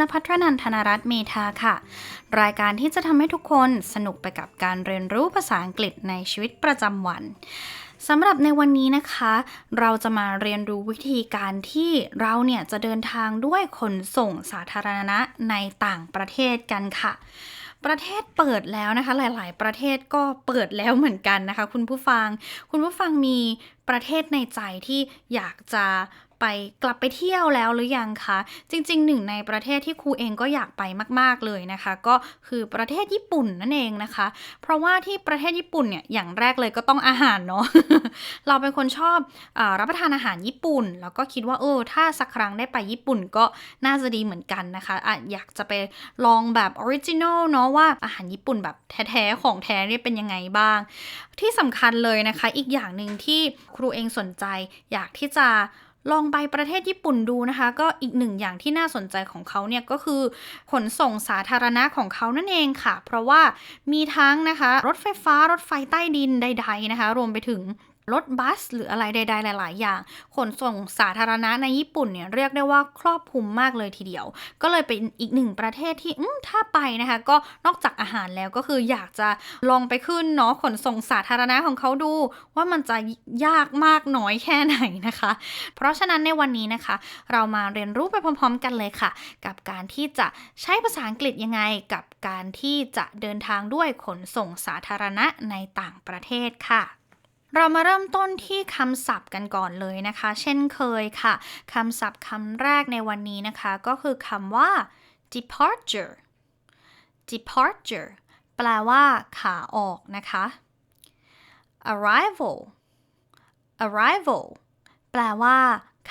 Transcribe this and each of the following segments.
นภัทรนันทนรัตน์เมธาค่ะ รายการที่จะทำให้ทุกคนสนุกไปกับการเรียนรู้ภาษาอังกฤษในชีวิตประจำวันสำหรับในวันนี้นะคะ เราจะมาเรียนรู้วิธีการที่เราเนี่ยจะเดินทางด้วยขนส่งสาธารณะในต่างประเทศกันค่ะ ประเทศเปิดแล้วนะคะ หลาย ๆ ประเทศก็เปิดแล้วเหมือนกันนะคะ คุณผู้ฟัง คุณผู้ฟังมีประเทศในใจที่อยากจะ ไปกลับไปเที่ยวแล้วหรือยังคะ จริงๆ หนึ่งในประเทศที่ครูเองก็อยากไปมาก ๆเลยนะคะ ก็คือประเทศญี่ปุ่นนั่นเองนะคะ เพราะว่าที่ประเทศญี่ปุ่นเนี่ยอย่างแรกเลยก็ต้องอาหารเนาะเราเป็นคนชอบอรับประทานอาหารญี่ปุ่น แล้วก็คิดว่าเออถ้าสักครั้งได้ไปญี่ปุ่นก็น่าจะดีเหมือนกันนะคะอะอยากจะไปลองแบบออริจินอลเนาะว่าอาหารญี่ปุ่นแบบแท้ๆของแท้เนี่ยเป็นยังไงบ้าง ที่สำคัญเลยนะคะ อีกอย่างหนึ่งที่ครูเองสนใจอยากที่จะ ลองไปประเทศญี่ปุ่นดูนะคะ ก็อีกหนึ่งอย่างที่น่าสนใจของเขาเนี่ยก็คือขนส่งสาธารณะของเขานั่นเองค่ะ เพราะว่ามีทั้งนะคะ รถไฟฟ้ารถไฟใต้ดินใด ๆนะคะ รวมไปถึง รถบัส หรืออะไรใด ๆ หลาย ๆ อย่าง ขนส่งสาธารณะในญี่ปุ่นเนี่ยเรียกได้ว่าครอบคลุมมากเลยทีเดียว ก็เลยเป็นอีกหนึ่งประเทศที่ถ้าไปนะคะ ก็นอกจากอาหารแล้วก็คืออยากจะลองไปขึ้นเนาะขนส่งสาธารณะของเขาดู ว่ามันจะยากมากน้อยแค่ไหนนะคะ เพราะฉะนั้นในวันนี้นะคะ เรามาเรียนรู้ไปพร้อม ๆ กันเลยค่ะ กับการที่จะใช้ภาษาอังกฤษยังไงกับการที่จะเดินทางด้วยขนส่งสาธารณะในต่างประเทศค่ะ เรามาเริ่มต้นที่คำศัพท์กันก่อนเลยนะคะ เช่นเคยค่ะคำศัพท์คำแรกในวันนี้นะคะ ก็คือคำว่า departure departure แปลว่าขาออกนะคะ arrival arrival แปลว่า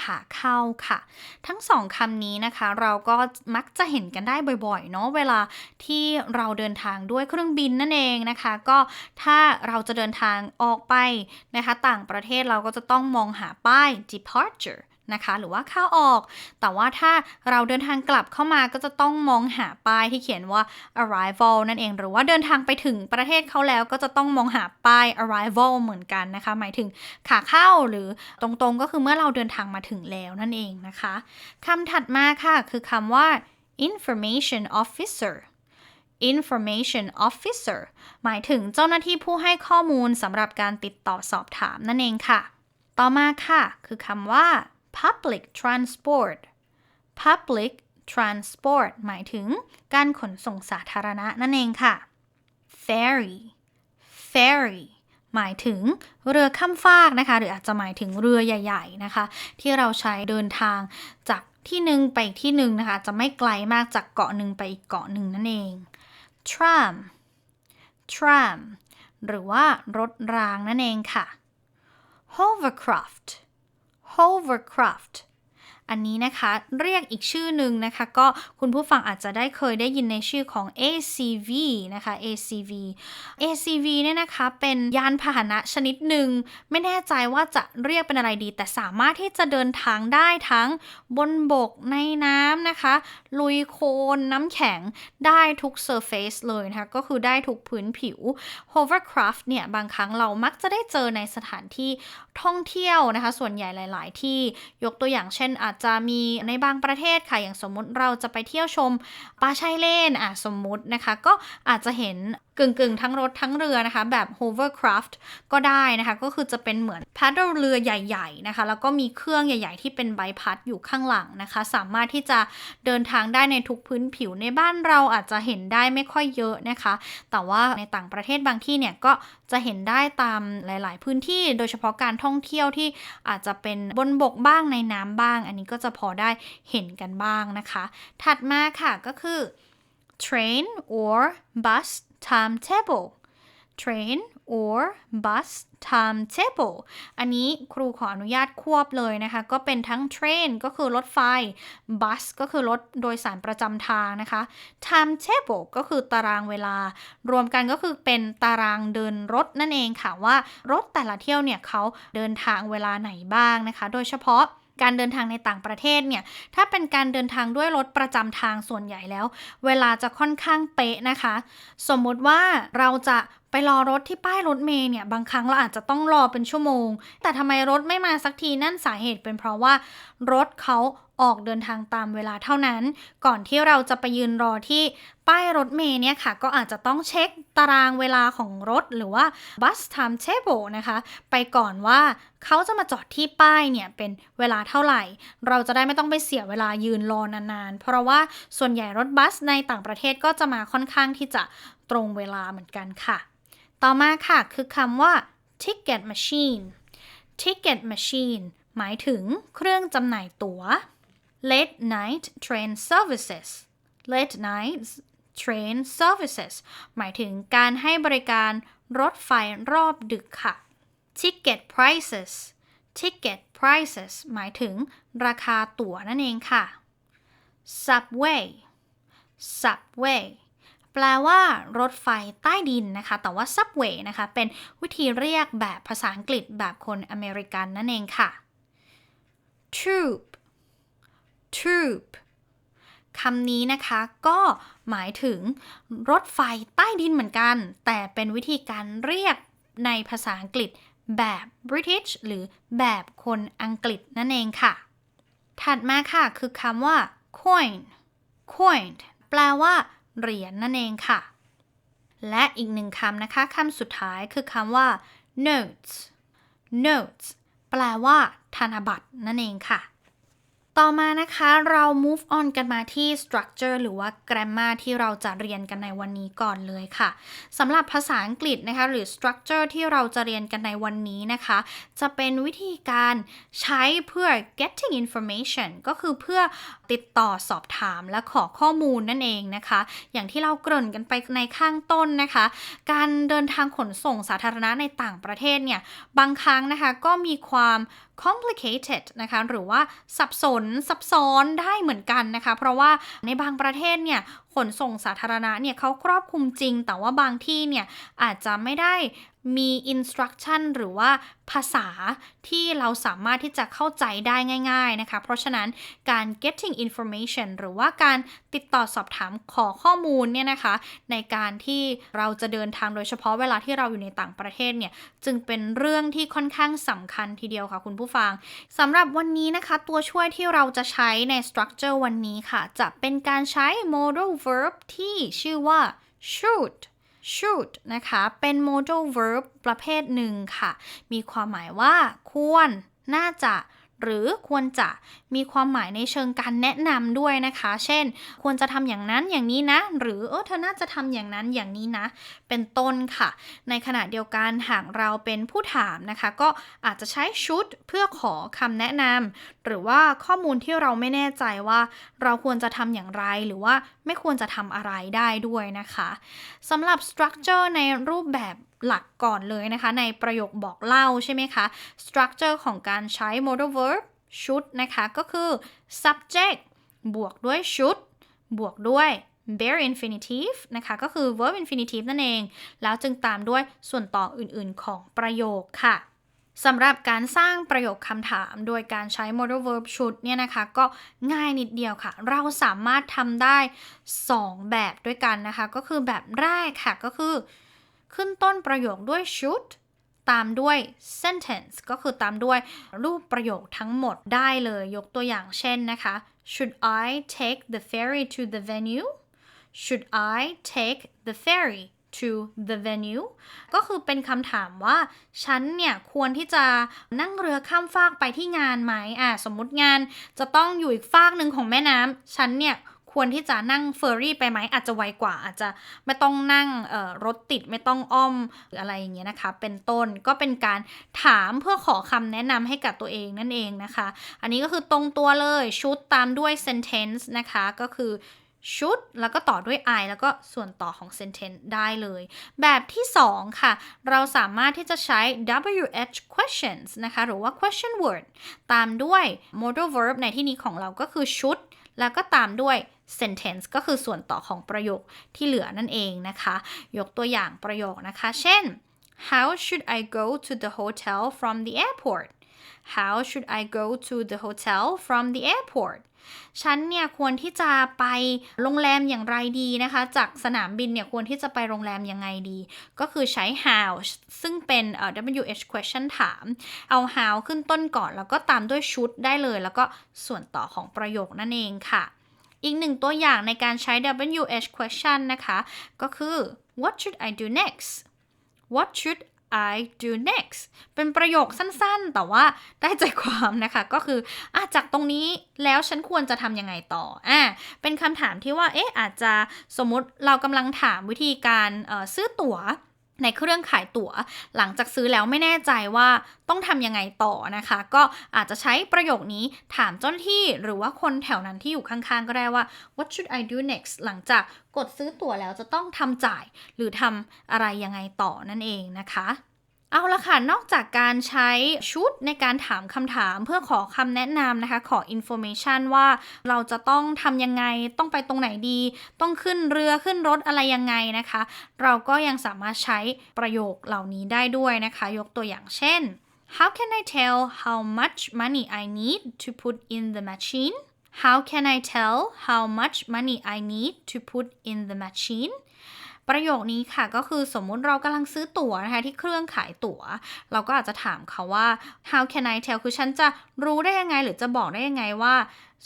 ขาเข้าค่ะ ทั้งสองคำนี้นะคะ เราก็มักจะเห็นกันได้บ่อยๆ เนาะเวลาที่เราเดินทางด้วยเครื่องบินนั่นเองนะคะ ก็ถ้าเราจะเดินทางออกไปนะคะ ต่างประเทศเราก็จะต้องมองหาป้าย departure นะคะ หรือว่าเข้าออก แต่ว่าถ้าเราเดินทางกลับเข้ามาก็จะต้องมองหาป้ายที่เขียนว่า arrival นั่นเอง หรือว่าเดินทางไปถึงประเทศเขาแล้วก็จะต้องมองหาป้าย arrival เหมือนกันนะคะ หมายถึงขาเข้าหรือตรงๆก็คือเมื่อเราเดินทางมาถึงแล้วนั่นเองนะคะคำถัดมาค่ะ คือคำว่า information officer information officer หมายถึงเจ้าหน้าที่ผู้ให้ข้อมูลสำหรับการติดต่อสอบถามนั่นเองค่ะ ต่อมาค่ะ คือคำว่า public transport public transport หมายถึงการขนส่งสาธารณะนั่นเองค่ะ ferry ferry หมายถึงเรือข้ามฟากนะคะ หรืออาจจะหมายถึงเรือใหญ่ ๆนะคะ ที่เราใช้เดินทางจากที่หนึ่งไปที่หนึ่งนะคะ จะไม่ไกลมากจากเกาะหนึ่งไปอีกเกาะหนึ่งนั่นเอง tram tram หรือว่ารถรางนั่นเองค่ะ hovercraft hovercraft อันนี้นะคะเรียกอีกชื่อหนึ่งนะคะ ก็คุณผู้ฟังอาจจะได้เคยได้ยินในชื่อของ ACV นะคะ ACV ACV เนี่ยนะคะเป็นยานพาหนะชนิดหนึ่ง ไม่แน่ใจว่าจะเรียกเป็นอะไรดี แต่สามารถที่จะเดินทางได้ทั้งบนบกในน้ำนะคะ ลุยโคลนน้ำแข็งได้ทุก surface เลยนะคะ ก็คือได้ทุกพื้นผิว hovercraft เนี่ย บางครั้งเรามักจะได้เจอในสถานที่ ท่องเที่ยวนะคะ ส่วนใหญ่หลาย ๆ ที่ยกตัวอย่างเช่น อาจจะมีในบางประเทศค่ะอย่างสมมุติเราจะไปเที่ยวชมปลาชายเลนอะสมมุตินะคะ ก็อาจจะเห็น กึ่งกึ่งทั้งรถทั้งเรือนะคะ แบบ hovercraft ก็ได้นะคะ ก็คือจะเป็นเหมือนพัดเรือใหญ่ๆนะคะ แล้วก็มีเครื่องใหญ่ ๆ ที่เป็นใบพัดอยู่ข้างหลังนะคะ สามารถที่จะเดินทางได้ในทุกพื้นผิวในบ้านเราอาจจะเห็นได้ไม่ค่อยเยอะนะคะ แต่ว่าในต่างประเทศบางที่เนี่ยก็จะเห็นได้ตามหลาย ๆ พื้นที่ โดยเฉพาะการท่องเที่ยวที่อาจจะเป็นบนบกบ้างในน้ำบ้าง อันนี้ก็จะพอได้เห็นกันบ้างนะคะ ถัดมาค่ะก็คือ train or bus timetable train or bus timetable อันนี้ครูขออนุญาตควบเลยนะคะ ก็เป็นทั้ง train ก็คือรถไฟ bus ก็คือรถโดยสารประจำทางนะคะ timetable ก็คือตารางเวลา รวมกันก็คือเป็นตารางเดินรถนั่นเองค่ะว่ารถแต่ละเที่ยวเนี่ยเขาเดินทางเวลาไหนบ้างนะคะ โดยเฉพาะ การเดินทางในต่างประเทศเนี่ย ถ้าเป็นการเดินทางด้วยรถประจำทางส่วนใหญ่แล้ว เวลาจะค่อนข้างเป๊ะนะคะ สมมติว่าเราจะไปรอรถที่ป้ายรถเมย์เนี่ย บางครั้งเราอาจจะต้องรอเป็นชั่วโมง แต่ทำไมรถไม่มาสักทีนั่นสาเหตุเป็นเพราะว่ารถเขา ออกเดินทางตามเวลาเท่านั้น ก่อนที่เราจะไปยืนรอที่ป้ายรถเมล์เนี่ยค่ะ ก็อาจจะต้องเช็คตารางเวลาของรถหรือว่า bus timetable นะคะ ไปก่อนว่าเขาจะมาจอดที่ป้ายเนี่ยเป็นเวลาเท่าไหร่ เราจะได้ไม่ต้องไปเสียเวลายืนรอนานๆ เพราะว่าส่วนใหญ่รถบัสในต่างประเทศก็จะมาค่อนข้างที่จะตรงเวลาเหมือนกันค่ะ ต่อมาค่ะคือคำว่า ticket machine ticket machine หมายถึงเครื่องจำหน่ายตั๋ว late night train services late night train services หมายถึงการให้บริการรถไฟรอบดึกค่ะ ticket prices ticket prices หมายถึงราคาตั๋วนั่นเองค่ะ subway subway แปลว่ารถไฟใต้ดินนะคะ แต่ว่า subway นะคะ เป็นวิธีเรียกแบบภาษาอังกฤษแบบคนอเมริกันนั่นเองค่ะ tube tube คำนี้นะคะก็หมายถึงรถไฟใต้ดินเหมือนกัน แต่เป็นวิธีการเรียกในภาษาอังกฤษแบบ British หรือแบบคนอังกฤษนั่นเองค่ะ ถัดมาค่ะคือคำว่า coin coin แปลว่า เหรียญนั่นเองค่ะ และอีกหนึ่งคำนะคะคำสุดท้ายคือคำว่า notes notes แปลว่า ธนบัตรนั่นเองค่ะ ต่อมานะคะเรา move on กันมาที่ structure หรือว่า grammar ที่เราจะเรียนกันในวันนี้ก่อนเลยค่ะสำหรับภาษาอังกฤษนะคะหรือ structure ที่เราจะเรียนกันในวันนี้นะคะ จะเป็นวิธีการใช้เพื่อ getting information ก็คือเพื่อติดต่อสอบถามและขอข้อมูลนั่นเองนะคะ อย่างที่เราเกริ่นกันไปในข้างต้นนะคะ การเดินทางขนส่งสาธารณะในต่างประเทศเนี่ย บางครั้งนะคะก็มีความ complicated นะคะหรือว่าสับสนซับซ้อนได้เหมือนกันนะคะ เพราะว่าในบางประเทศเนี่ยขนส่งสาธารณะเนี่ยเขาครอบคลุมจริง แต่ว่าบางที่เนี่ยอาจจะไม่ได้มี instruction หรือว่าภาษาที่เราสามารถที่จะเข้าใจได้ง่ายๆนะคะ เพราะฉะนั้นการ getting information หรือว่าการติดต่อสอบถามขอข้อมูลเนี่ยนะคะ ในการที่เราจะเดินทางโดยเฉพาะเวลาที่เราอยู่ในต่างประเทศเนี่ย จึงเป็นเรื่องที่ค่อนข้างสำคัญทีเดียวค่ะคุณผู้ฟังสำหรับวันนี้นะคะ ตัวช่วยที่เราจะใช้ใน structure วันนี้ค่ะ จะเป็นการใช้ modal verb ที่ชื่อว่า should should นะคะ เป็น modal verb ประเภทหนึ่งค่ะ มีความหมายว่า ควร น่าจะ หรือควรจะมีความหมายในเชิงการแนะนำด้วยนะคะ เช่น ควรจะทำอย่างนั้นอย่างนี้นะ หรือเออเธอน่าจะทำอย่างนั้นอย่างนี้นะ เป็นต้นค่ะ ในขณะเดียวกันหากเราเป็นผู้ถามนะคะ ก็อาจจะใช้ชุดเพื่อขอคำแนะนำหรือว่าข้อมูลที่เราไม่แน่ใจว่า เราควรจะทำอย่างไรหรือว่าไม่ควรจะทำอะไรได้ด้วยนะคะสำหรับ structure ในรูปแบบ หลักก่อนเลยนะคะ ในประโยคบอกเล่าใช่ไหมคะ structure ของการใช้ modal verb ชุดนะคะ ก็คือ subject บวกด้วย should บวกด้วย bare infinitive นะคะ ก็คือ verb infinitive นั่นเอง แล้วจึงตามด้วยส่วนต่ออื่นๆของประโยคค่ะสำหรับการสร้างประโยคคำถามโดยการใช้ modal verb ชุดเนี่ยนะคะ ก็ง่ายนิดเดียวค่ะ เราสามารถทำได้ 2 แบบด้วยกันนะคะ ก็คือแบบแรกค่ะ ก็คือ ขึ้นต้นประโยคด้วย should ตามด้วย sentence ก็คือตามด้วยรูปประโยคทั้งหมดได้เลยยกตัวอย่างเช่นนะคะ should I take the ferry to the venue should I take the ferry to the venue ก็คือเป็นคำถามว่า ฉันเนี่ยควรที่จะนั่งเรือข้ามฟากไปที่งานไหมอะสมมุติงานจะต้องอยู่อีกฟากหนึ่งของแม่น้ำฉันเนี่ย ควรที่จะนั่งเฟอร์รี่ไปไหมอาจจะไวกว่า อาจจะไม่ต้องนั่งรถติดไม่ต้องอ้อมหรืออะไรอย่างเงี้ยนะคะ เป็นต้นก็เป็นการถามเพื่อขอคำแนะนำให้กับตัวเองนั่นเองนะคะ อันนี้ก็คือตรงตัวเลยชุดตามด้วย sentence นะคะก็คือ should แล้วก็ต่อด้วย I แล้วก็ส่วนต่อของ sentence ได้เลย แบบที่ 2 ค่ะ เราสามารถที่จะใช้ WH questions นะคะ หรือว่า question word ตามด้วย modal verb ในที่นี้ของเราก็คือ should แล้วก็ตามด้วย sentence ก็คือส่วนต่อของประโยคที่เหลือนั่นเองนะคะ ยกตัวอย่างประโยคนะคะ เช่น How should I go to the hotel from the airport How should I go to the hotel from the airport ฉันเนี่ยควรที่จะไปโรงแรมอย่างไรดีนะคะ จากสนามบินเนี่ยควรที่จะไปโรงแรมยังไงดี ก็คือใช้ how ซึ่งเป็นเอ่อ WH question ถาม เอา how ขึ้นต้นก่อนแล้วก็ตามด้วย should ได้เลย แล้วก็ส่วนต่อของประโยคนั่นเองค่ะ อีกหนึ่งตัวอย่างในการใช้ WH question นะคะ ก็คือ what should I do next what should I do next เป็นประโยคสั้นๆ แต่ว่าได้ใจความนะคะ ก็คืออะจากตรงนี้แล้วฉันควรจะทำยังไงต่ออะเป็นคำถามที่ว่า เอ๊ะ อาจจะสมมติเรากำลังถามวิธีการซื้อตั๋ว ในเครื่องขายตั๋ว หลังจากซื้อแล้วไม่แน่ใจว่าต้องทำยังไงต่อนะคะ ก็อาจจะใช้ประโยคนี้ถามเจ้าหน้าที่หรือว่าคนแถวนั้นที่อยู่ข้างๆ ก็ได้ว่า what should I do next หลังจากกดซื้อตั๋วแล้วจะต้องทำจ่าย หรือทำอะไรยังไงต่อนั่นเองนะคะ เอาละค่ะ นอกจากการใช้ชุดในการถามคำถามเพื่อขอคำแนะนำนะคะ ขอ information ว่าเราจะต้องทำยังไง ต้องไปตรงไหนดี ต้องขึ้นเรือขึ้นรถอะไรยังไงนะคะ เราก็ยังสามารถใช้ประโยคเหล่านี้ได้ด้วยนะคะ ยกตัวอย่างเช่น How can I tell how much money I need to put in the machine How can I tell how much money I need to put in the machine ประโยคนี้ค่ะก็คือสมมุติเรากำลังซื้อตั๋วนะคะที่เครื่องขายตั๋ว เราก็อาจจะถามเขาว่า how can I tell คือฉันจะรู้ได้ยังไงหรือจะบอกได้ยังไงว่า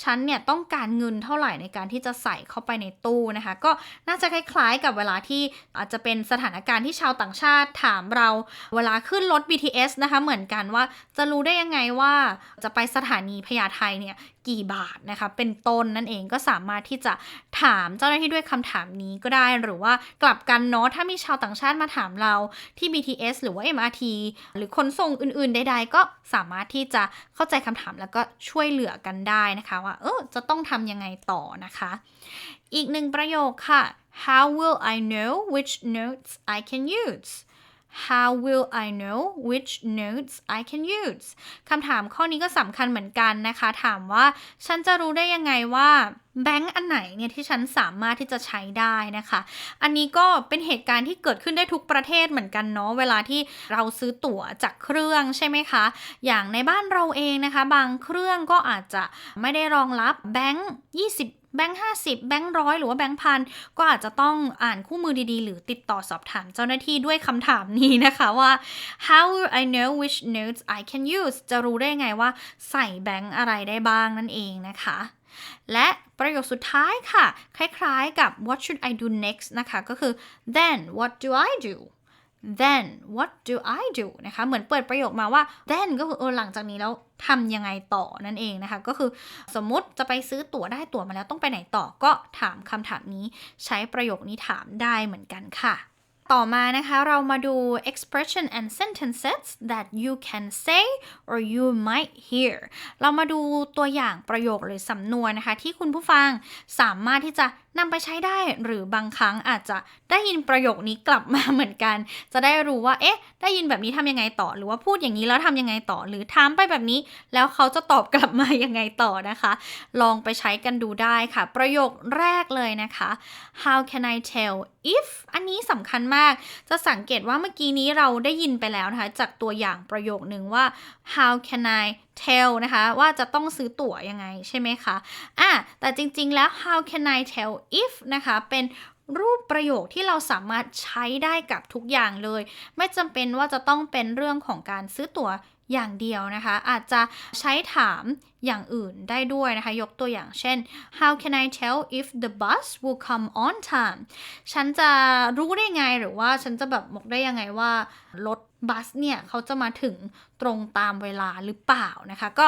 ฉันเนี่ยต้องการเงินเท่าไหร่ในการที่จะใส่เข้าไปในตู้นะคะ ก็น่าจะคล้ายๆกับเวลาที่อาจจะเป็นสถานการณ์ที่ชาวต่างชาติถามเรา เวลาขึ้นรถ BTS นะคะ เหมือนกันว่าจะรู้ได้ยังไงว่าจะไปสถานีพญาไทเนี่ยกี่บาทนะคะ เป็นต้นนั่นเองก็สามารถที่จะถามเจ้าหน้าที่ด้วยคำถามนี้ก็ได้หรือว่ากลับกันเนาะถ้ามีชาวต่างชาติมาถามเราที่ BTS หรือว่า MRT หรือขนส่งอื่นๆใดๆ ก็สามารถที่จะเข้าใจคำถามแล้วก็ช่วยเหลือกันได้นะคะว่าเออจะต้องทำยังไงต่อนะคะ อีกหนึ่งประโยคค่ะ How will I know which notes I can use How will I know which notes I can use คำถามข้อนี้ก็สำคัญเหมือนกันนะคะ ถามว่าฉันจะรู้ได้ยังไงว่า แบงก์อันไหนเนี่ยที่ฉันสามารถที่จะใช้ได้นะคะ อันนี้ก็เป็นเหตุการณ์ที่เกิดขึ้นได้ทุกประเทศเหมือนกันเนาะเวลาที่เราซื้อตั๋วจากเครื่องใช่ไหมคะ อย่างในบ้านเราเองนะคะ บางเครื่องก็อาจจะไม่ได้รองรับแบงก์20แบงค์50แบงค์ร้อยหรือว่าแบงค์พันก็อาจจะต้องอ่านคู่มือดีๆ หรือติดต่อสอบถามเจ้าหน้าที่ด้วยคำถามนี้นะคะว่า how will I know which notes I can use จะรู้ได้ไงว่าใส่แบงค์อะไรได้บ้างนั่นเองนะคะ และประโยคสุดท้ายค่ะ คล้ายๆกับ what should I do next นะคะ ก็คือ then what do I do then what do I do นะคะ เหมือนเปิดประโยคมาว่า then ก็คือเออหลังจากนี้แล้วทำยังไงต่อนั่นเองนะคะ ก็คือสมมติจะไปซื้อตั๋วได้ตั๋วมาแล้วต้องไปไหนต่อก็ถามคำถามนี้ ใช้ประโยคนี้ถามได้เหมือนกันค่ะ ต่อมานะคะเรามาดู expression and sentences that you can say or you might hear เรามาดูตัวอย่างประโยคหรือสำนวนนะคะ ที่คุณผู้ฟังสามารถที่จะ นำไปใช้ได้หรือบางครั้งอาจจะได้ยินประโยคนี้กลับมาเหมือนกัน จะได้รู้ว่า เอ๊ะ ได้ยินแบบนี้ทำยังไงต่อ หรือว่าพูดอย่างนี้แล้วทำยังไงต่อ หรือถามไปแบบนี้ แล้วเขาจะตอบกลับมายังไงต่อนะคะ ลองไปใช้กันดูได้ค่ะ ประโยคแรกเลยนะคะ how can I tell if อันนี้สำคัญมาก จะสังเกตว่าเมื่อกี้นี้เราได้ยินไปแล้วนะคะ จากตัวอย่างประโยคนึงว่า how can I tell นะคะ ว่าจะต้องซื้อตั๋วยังไงใช่ไหมคะอะแต่จริงๆแล้ว how can I tell if นะคะ เป็นรูปประโยคที่เราสามารถใช้ได้กับทุกอย่างเลย ไม่จำเป็นว่าจะต้องเป็นเรื่องของการซื้อตั๋ว อย่างเดียวนะคะ อาจจะใช้ถามอย่างอื่นได้ด้วยนะคะ ยกตัวอย่างเช่น how can I tell if the bus will come on time ฉันจะรู้ได้ไงหรือว่าฉันจะแบบบอกได้ยังไงว่ารถบัสเนี่ย เขาจะมาถึงตรงตามเวลาหรือเปล่านะคะ ก็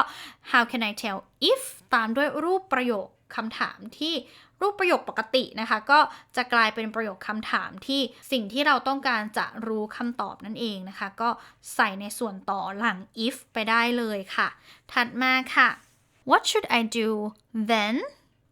how can I tell if ตามด้วยรูปประโยคคำถามที่ รูปประโยคปกตินะคะ ก็จะกลายเป็นประโยคคำถามที่สิ่งที่เราต้องการจะรู้คำตอบนั่นเองนะคะ ก็ใส่ในส่วนต่อหลัง if ไปได้เลยค่ะ ถัดมาค่ะ what should I do then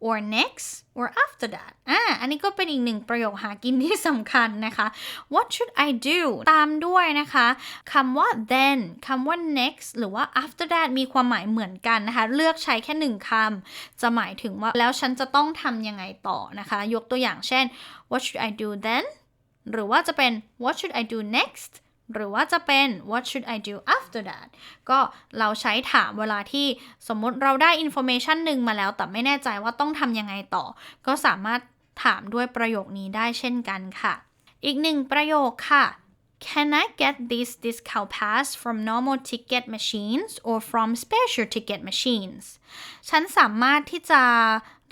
or next or after that อ่า อันนี้ก็เป็นอีกหนึ่งประโยคหากินที่สำคัญนะคะ what should I do ตามด้วยนะคะคำว่า then คำว่า next หรือว่า after that มีความหมายเหมือนกันนะคะ เลือกใช้แค่หนึ่งคำ จะหมายถึงว่าแล้วฉันจะต้องทำยังไงต่อนะคะ ยกตัวอย่างเช่น what should I do then หรือว่าจะเป็น what should I do next หรือว่าจะเป็น what should I do after that ก็เราใช้ถามเวลาที่สมมติเราได้ information หนึ่งมาแล้ว แต่ไม่แน่ใจว่าต้องทำยังไงต่อ ก็สามารถถามด้วยประโยคนี้ได้เช่นกันค่ะ อีกหนึ่งประโยคค่ะ Can I get this discount pass from normal ticket machines or from special ticket machines ฉันสามารถที่จะ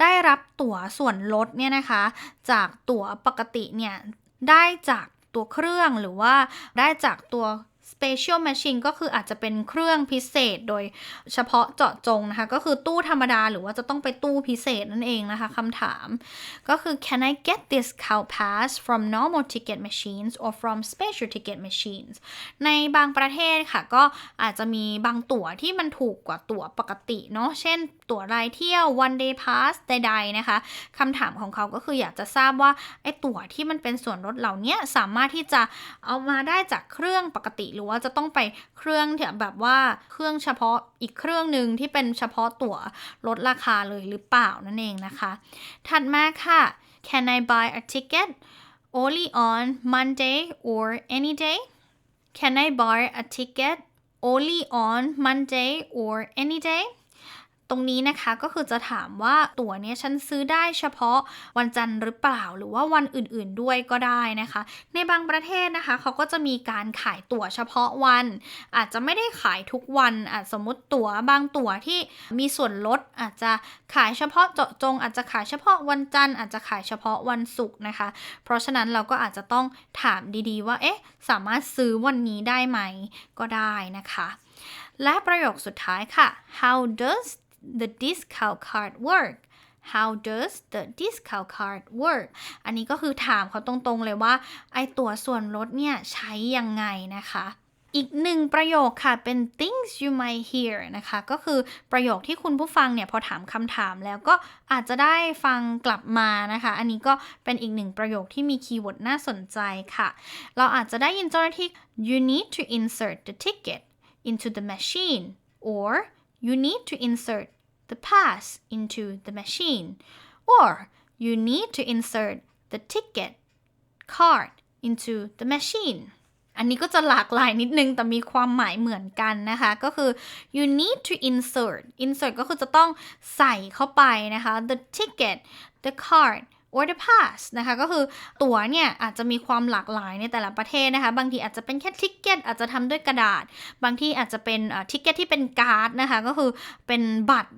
ได้รับตั๋วส่วนลดเนี่ยนะคะ จากตั๋วปกติเนี่ย ได้จาก ตัวเครื่องหรือว่าได้จากตัว Special Machine ก็คืออาจจะเป็นเครื่องพิเศษโดยเฉพาะเจาะจงนะคะ ก็คือตู้ธรรมดาหรือว่าจะต้องไปตู้พิเศษนั่นเองนะคะคำถาม ก็คือ Can I get discount pass from normal ticket machines or from special ticket machines ในบางประเทศค่ะก็อาจจะมีบางตั๋วที่มันถูกกว่าตั๋วปกติเนาะเช่น ตั๋วรายเที่ยว one day pass ใดๆนะคะคำถามของเขาก็คืออยากจะทราบว่าไอ้ตั๋วที่มันเป็นส่วนลดเหล่านี้สามารถที่จะเอามาได้จากเครื่องปกติหรือว่าจะต้องไปเครื่องแบบว่าเครื่องเฉพาะอีกเครื่องหนึ่งที่เป็นเฉพาะตั๋วลดราคาเลยหรือเปล่านั่นเองนะคะ ถัดมาค่ะ Can I buy a ticket only on Monday or any day Can I buy a ticket only on Monday or any day ตรงนี้นะคะก็คือจะถามว่าตั๋วเนี้ยฉันซื้อได้เฉพาะวันจันทร์หรือเปล่า หรือว่าวันอื่นๆด้วยก็ได้นะคะ ในบางประเทศนะคะเขาก็จะมีการขายตั๋วเฉพาะวัน อาจจะไม่ได้ขายทุกวันอาจสมมติตั๋วบางตั๋วที่มีส่วนลดอาจจะขายเฉพาะเจาะจง อาจจะขายเฉพาะวันจันทร์อาจจะขายเฉพาะวันศุกร์นะคะ เพราะฉะนั้นเราก็อาจจะต้องถามดีๆ ว่าเอ๊ะสามารถซื้อวันนี้ได้ไหมก็ได้นะคะ และประโยคสุดท้ายค่ะ how does the discount card work how does the discount card work อันนี้ก็คือถามเขาตรงๆเลยว่า ไอตั๋วส่วนลดเนี่ยใช้ยังไงนะคะอีกหนึ่งประโยคค่ะเป็น things you might hear นะคะ ก็คือประโยคที่คุณผู้ฟังเนี่ย พอถามคำถามแล้วก็อาจจะได้ฟังกลับมานะคะ อันนี้ก็เป็นอีกหนึ่งประโยคที่มีคีย์เวิร์ดน่าสนใจค่ะ เราอาจจะได้ยินเจ้าหน้าที่ you need to insert the ticket into the machine or you need to insert the pass into the machine or you need to insert the ticket card into the machine อันนี้ก็จะหลากหลายนิดนึง แต่มีความหมายเหมือนกันนะคะ ก็คือ you need to insert insert ก็คือจะต้องใส่เข้าไปนะคะ the ticket the card or the pass นะคะก็คือตั๋วเนี่ยอาจจะมีความหลากหลายในแต่ละประเทศนะคะบางทีอาจจะเป็นแค่ทิกเก็ตอาจจะทำด้วยกระดาษ บางที่อาจจะเป็นทิกเก็ตที่เป็นการ์ดนะคะก็คือเป็นบัตร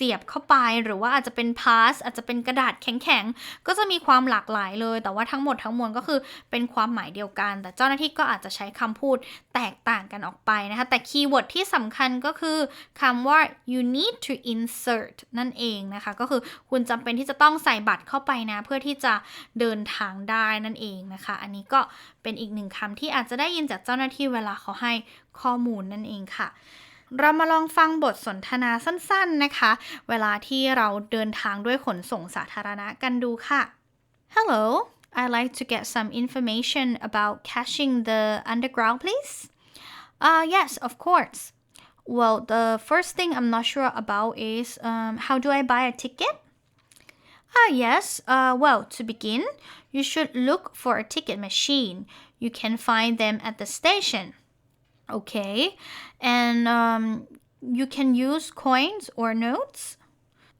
เสียบเข้าไปหรือว่าอาจจะเป็นพาสอาจจะเป็นกระดาษแข็งๆ ก็จะมีความหลากหลายเลย แต่ว่าทั้งหมดทั้งมวลก็คือเป็นความหมายเดียวกัน แต่เจ้าหน้าที่ก็อาจจะใช้คำพูดแตกต่างกันออกไปนะคะ แต่คีย์เวิร์ดที่สำคัญก็คือคำว่า you need to insert นั่นเองนะคะ ก็คือคุณจำเป็นที่จะต้องใส่บัตรเข้าไปนะ เพื่อที่จะเดินทางได้นั่นเองนะคะ อันนี้ก็เป็นอีกหนึ่งคำที่อาจจะได้ยินจากเจ้าหน้าที่เวลาเขาให้ข้อมูลนั่นเองค่ะ เรามาลองฟังบทสนทนาสั้นๆนะคะ เวลาที่เราเดินทางด้วยขนส่งสาธารณะกันดูค่ะ Hello I'd like to get some information about catching the underground please uh yes of course well the first thing I'm not sure about is um, how do I buy a ticket Ah, yes. Uh, well, to begin, you should look for a ticket machine. You can find them at the station. Okay. And um, you can use coins or notes.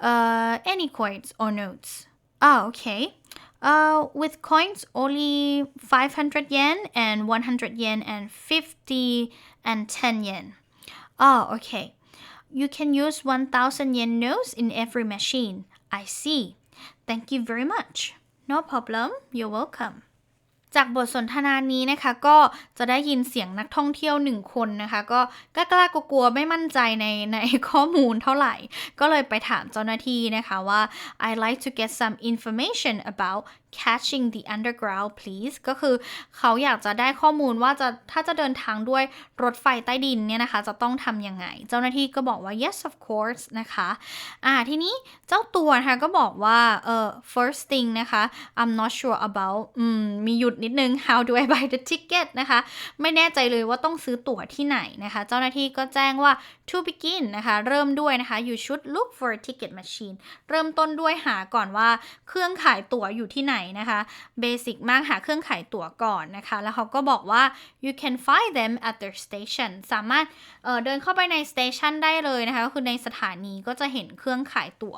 Uh, any coins or notes. Ah, okay. Uh, with coins, only 500 yen and 100 yen and 50 and 10 yen. Oh, okay. You can use 1000 yen notes in every machine. I see. Thank you very much. No problem. You're welcome. จากบทสนทนานี้นะคะก็จะได้ยินเสียงนักท่องเที่ยวหนึ่งคนนะคะ ก็กล้ากลัวไม่มั่นใจในในข้อมูลเท่าไหร่ ก็เลยไปถามเจ้าหน้าที่นะคะว่า I like to get some information about catching the underground please ก็คือเขาอยากจะได้ข้อมูลว่าจะถ้าจะเดินทางด้วยรถไฟใต้ดินเนี่ยนะคะ จะต้องทำยังไง เจ้าหน้าที่ก็บอกว่า yes of course นะคะอ่าทีนี้เจ้าตัวนะคะก็บอกว่าเออ first thing นะคะ I'm not sure about อืมมีหยุดนิดนึง how do I buy the ticket นะคะ ไม่แน่ใจเลยว่าต้องซื้อตั๋วที่ไหนนะคะ เจ้าหน้าที่ก็แจ้งว่า to begin นะคะ เริ่มด้วยนะคะ you should look for a ticket machine เริ่มต้นด้วยหาก่อนว่าเครื่องขายตั๋วอยู่ที่ไหนนะคะเบสิกมากหาเครื่องขายตั๋วก่อนนะคะ แล้วเขาก็บอกว่า you can find them at their station สามารถเเดินเข้าไปใน station ได้เลยนะคะ ก็คือในสถานีก็จะเห็นเครื่องขายตั๋ว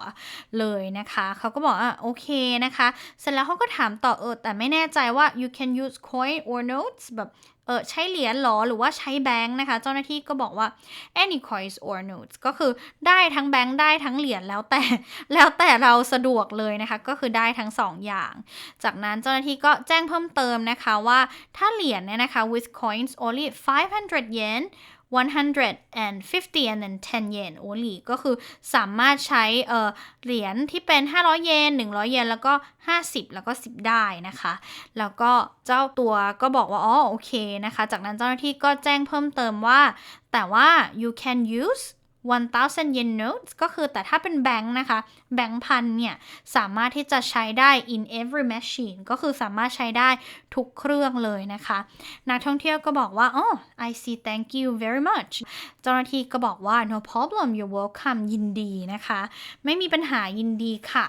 เลยนะคะ เขาก็บอกอะโอเคนะคะ เสร็จแล้วเขาก็ถามต่อเออแต่ไม่แน่ใจว่า you can use coin or notes แบบ ออใช้เหรียญหรอหรือว่าใช้แบงค์นะคะ เจ้าหน้าที่ก็บอกว่า any coins or notes ก็คือได้ทั้งแบงค์ได้ทั้งเหรียญแล้วแต่แล้วแต่เราสะดวกเลยนะคะ ก็คือได้ทั้งสองอย่าง จากนั้นเจ้าหน้าที่ก็แจ้งเพิ่มเติมนะคะว่าถ้าเหรียญเนี่ยนะคะ with coins only 500 yen 150 and then 10 yen โอลีก็คือสามารถใช้เเหรียญที่เป็น 500 เยน 100 เยน แล้วก็ 50 แล้วก็ 10 ได้นะคะ แล้วก็เจ้าตัวก็บอกว่า อ๋อ โอเคนะคะ จากนั้นเจ้าหน้าที่ก็แจ้งเพิ่มเติมว่า แต่ว่า you can use 1,000 yen notes ก็คือแต่ถ้าเป็นแบงค์นะคะ แบงค์พันเนี่ย สามารถที่จะใช้ได้ in every machine ก็คือสามารถใช้ได้ทุกเครื่องเลยนะคะ นักท่องเที่ยวก็บอกว่า อ๋อ I see thank you very much เจ้าหน้าที่ก็บอกว่า no problem you're welcome ยินดีนะคะ ไม่มีปัญหายินดีค่ะ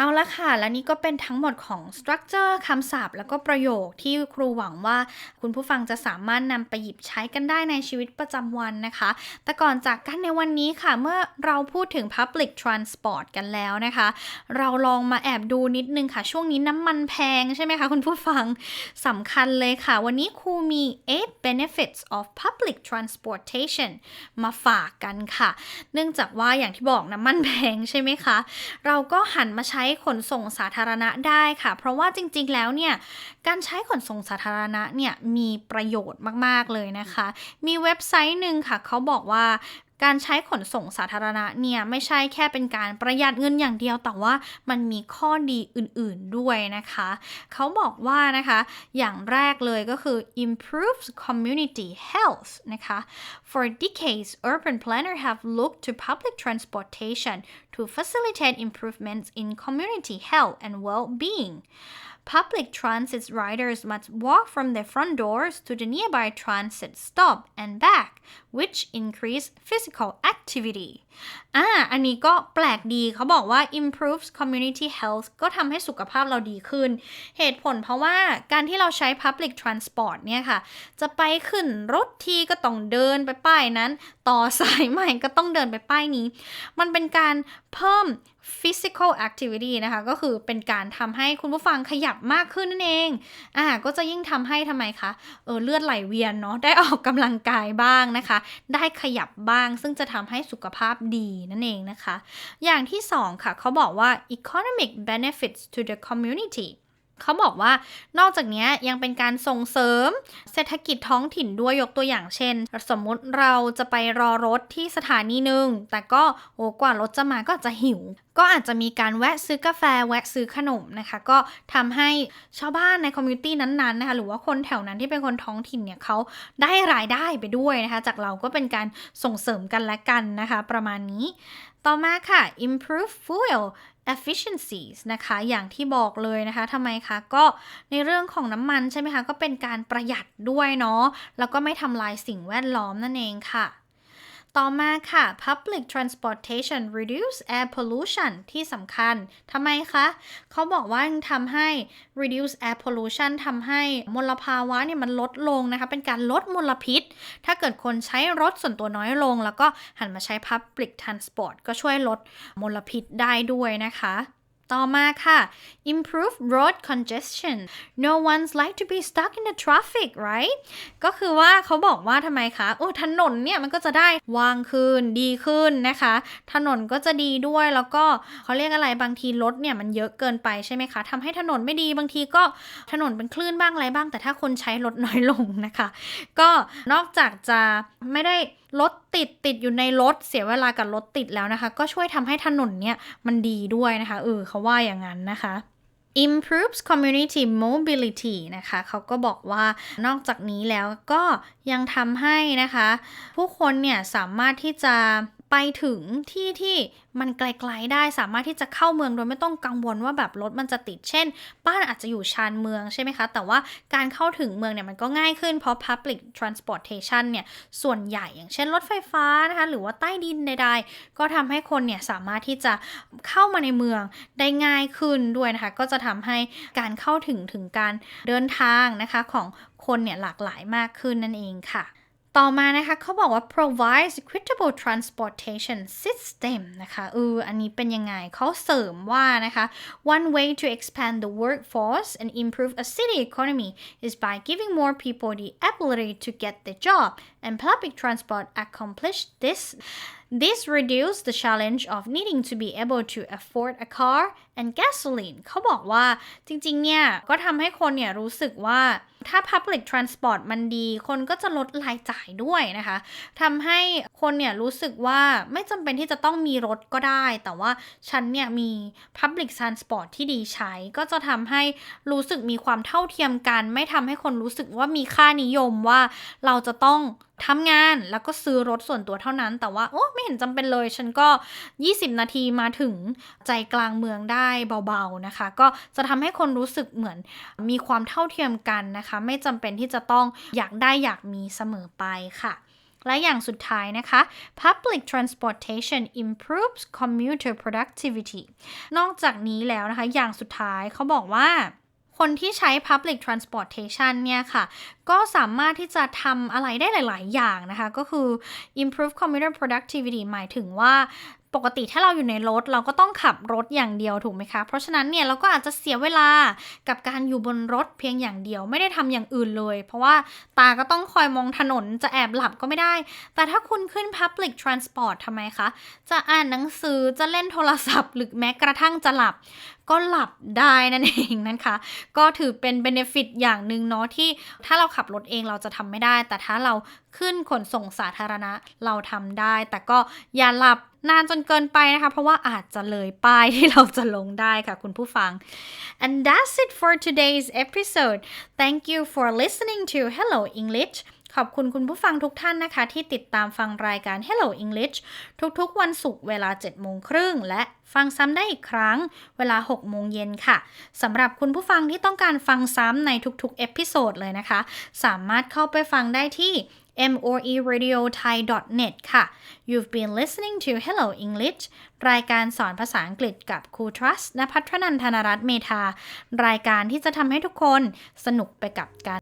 เอาละค่ะ และนี่ก็เป็นทั้งหมดของ structure คำศัพท์ แล้วก็ประโยคที่ครูหวังว่าคุณผู้ฟังจะสามารถนำไปหยิบใช้กันได้ในชีวิตประจำวันนะคะ แต่ก่อนจากกันในวันนี้ค่ะ เมื่อเราพูดถึง public transport กันแล้วนะคะ เราลองมาแอบดูนิดนึงค่ะ ช่วงนี้น้ำมันแพงใช่ไหมคะคุณผู้ฟังสำคัญเลยค่ะ วันนี้ครูมี 8 benefits of public transportation มาฝากกันค่ะ เนื่องจากว่าอย่างที่บอกน้ำมันแพงใช่ไหมคะ เราก็หันมาใช้ขนส่งสาธารณะได้ค่ะ เพราะว่าจริงๆแล้วเนี่ยการใช้ขนส่งสาธารณะเนี่ยมีประโยชน์มากๆเลยนะคะ มีเว็บไซต์หนึ่งค่ะเขาบอกว่า การใช้ขนส่งสาธารณะเนี่ยไม่ใช่แค่เป็นการประหยัดเงินอย่างเดียว แต่ว่ามันมีข้อดีอื่นๆด้วยนะคะ เขาบอกว่านะคะ อย่างแรกเลยก็คือ improves community health นะคะ for decades urban planners have looked to public transportation to facilitate improvements in community health and well-being Public transit riders must walk from their front doors to the nearby transit stop and back, which increase physical activity. อ่า อันนี้ก็แปลกดีเขาบอกว่า improves community health ก็ทำให้สุขภาพเราดีขึ้น เหตุผลเพราะว่าการที่เราใช้ public transport เนี่ยค่ะ จะไปขึ้นรถทีก็ต้องเดินไปป้ายนั้น ต่อสายใหม่ก็ต้องเดินไปป้ายนี้ มันเป็นการเพิ่ม physical activity นะคะก็คือเป็นการทำให้คุณผู้ฟังขยับมากขึ้นนั่นเองอ่าก็จะยิ่งทำให้ทำไมคะเออเลือดไหลเวียนเนาะได้ออกกำลังกายบ้างนะคะ ได้ขยับบ้างซึ่งจะทำให้สุขภาพดีนั่นเองนะคะ อย่างที่สองค่ะเขาบอกว่า economic benefits to the community เขาบอกว่านอกจากนี้ยังเป็นการส่งเสริมเศรษฐกิจท้องถิ่นด้วยยกตัวอย่างเช่น สมมุติเราจะไปรอรถที่สถานีหนึ่งแต่ก็โอ้กว่ารถจะมาก็จะหิว ก็อาจจะมีการแวะซื้อกาแฟแวะซื้อขนมนะคะ ก็ทำให้ชาวบ้านในคอมมูนิตี้นั้นๆนะคะหรือว่าคนแถวนั้นที่เป็นคนท้องถิ่นเนี่ยเขาได้รายได้ไปด้วยนะคะ จากเราก็เป็นการส่งเสริมกันและกันนะคะ ประมาณนี้ ต่อมาค่ะ improve fuel efficiencies นะคะอย่างที่บอกเลยนะคะทำไมคะ ก็ในเรื่องของน้ำมันใช่ไหมคะ ก็เป็นการประหยัดด้วยเนาะแล้วก็ไม่ทำลายสิ่งแวดล้อมนั่นเองค่ะ ต่อมาค่ะ public transportation reduce air pollution ที่สำคัญทำไมคะ เขาบอกว่าทำให้ reduce air pollution ทำให้มลภาวะเนี่ยมันลดลงนะคะ เป็นการลดมลพิษ ถ้าเกิดคนใช้รถส่วนตัวน้อยลง แล้วก็หันมาใช้ public transport ก็ช่วยลดมลพิษได้ด้วยนะคะ ต่อมาค่ะ improve road congestion no one's like to be stuck in the traffic right ก็คือว่าเขาบอกว่าทำไมคะโอ้ถนนเนี่ยมันก็จะได้วางขึ้นดีขึ้นนะคะ ถนนก็จะดีด้วยแล้วก็เขาเรียกอะไรบางทีรถเนี่ยมันเยอะเกินไปใช่ไหมคะทำให้ถนนไม่ดีบางทีก็ถนนเป็นคลื่นบ้างอะไรบ้าง แต่ถ้าคนใช้รถน้อยลงนะคะ ก็นอกจากจะไม่ได้ รถติดติดอยู่ในรถเสียเวลากับรถติดแล้วนะคะ ก็ช่วยทำให้ถนนเนี่ยมันดีด้วยนะคะเออเขาว่าอย่างนั้นนะคะ improves community mobility นะคะเขาก็บอกว่านอกจากนี้แล้วก็ยังทำให้นะคะ ผู้คนเนี่ยสามารถที่จะ ไปถึงที่ที่มันไกลๆได้สามารถที่จะเข้าเมืองโดยไม่ต้องกังวลว่าแบบรถมันจะติดเช่น บ้านอาจจะอยู่ชานเมืองใช่ไหมคะ แต่ว่าการเข้าถึงเมืองเนี่ยมันก็ง่ายขึ้นเพราะ public transportation เนี่ย ส่วนใหญ่อย่างเช่นรถไฟฟ้านะคะ หรือว่าใต้ดินใดๆ ก็ทำให้คนเนี่ยสามารถที่จะเข้ามาในเมืองได้ง่ายขึ้นด้วยนะคะ ก็จะทำให้การเข้าถึงถึงการเดินทางนะคะของคนเนี่ยหลากหลายมากขึ้นนั่นเองค่ะ ต่อมานะคะเขาบอกว่า provides equitable transportation system นะคะเอออันนี้เป็นยังไงเขาเสริมว่านะคะ one way to expand the workforce and improve a city economy is by giving more people the ability to get the job and public transport accomplish this This reduce the challenge of needing to be able to afford a car and gasoline เขาบอกว่าจริงๆ เนี่ย ก็ทำให้คนเนี่ยรู้สึกว่าถ้า public transport มันดี คนก็จะลดรายจ่ายด้วยนะคะทำให้คนเนี่ยรู้สึกว่าไม่จำเป็นที่จะต้องมีรถก็ได้ แต่ว่าฉันเนี่ยมี public transport ที่ดีใช้ ก็จะทำให้รู้สึกมีความเท่าเทียมกัน ไม่ทำให้คนรู้สึกว่ามีค่านิยมว่าเราจะต้อง ทำงานแล้วก็ซื้อรถส่วนตัวเท่านั้น แต่ว่าโอ้ไม่เห็นจำเป็นเลย ฉันก็ 20 นาทีมาถึงใจกลางเมืองได้เบาๆนะคะ ก็จะทำให้คนรู้สึกเหมือนมีความเท่าเทียมกันนะคะ ไม่จำเป็นที่จะต้องอยากได้อยากมีเสมอไปค่ะและอย่างสุดท้ายนะคะ public transportation improves commuter productivity นอกจากนี้แล้วนะคะ อย่างสุดท้ายเขาบอกว่า คนที่ใช้ public transportation เนี่ยค่ะ ก็สามารถที่จะทำอะไรได้หลาย ๆ อย่างนะคะ ก็คือ improve commuter productivity หมายถึงว่าปกติถ้าเราอยู่ในรถเราก็ต้องขับรถอย่างเดียวถูกไหมคะ เพราะฉะนั้นเนี่ยเราก็อาจจะเสียเวลากับการอยู่บนรถเพียงอย่างเดียวไม่ได้ทำอย่างอื่นเลย เพราะว่าตาก็ต้องคอยมองถนนจะแอบหลับก็ไม่ได้ แต่ถ้าคุณขึ้น public transport ทำไมคะ จะอ่านหนังสือจะเล่นโทรศัพท์ หรือแม้กระทั่งจะหลับ ก็หลับได้นั่นเองนะคะ ก็ถือเป็น benefit อย่างหนึ่งเนาะที่ถ้าเราขับรถเองเราจะทำไม่ได้ แต่ถ้าเราขึ้นขนส่งสาธารณะเราทำได้ แต่ก็อย่าหลับนานจนเกินไปนะคะ เพราะว่าอาจจะเลยป้ายที่เราจะลงได้ค่ะคุณผู้ฟัง and that's it for today's episode thank you for listening to Hello English ขอบคุณคุณผู้ฟังทุกท่านนะคะ ที่ติดตามฟังรายการ Hello English ทุกๆ วันศุกร์เวลา 7 โมงครึ่ง และฟังซ้ำได้อีกครั้ง เวลา 6 โมงเย็นค่ะสำหรับคุณผู้ฟังที่ต้องการฟังซ้ำในทุกๆ เอพิโซดเลยนะคะ สามารถเข้าไปฟังได้ที่ moeradio.thai.net ค่ะ You've been listening to Hello English รายการสอนภาษาอังกฤษกับครูทรัสณพัฒนันธนรัตน์เมธา รายการที่จะทำให้ทุกคนสนุกไปกับการ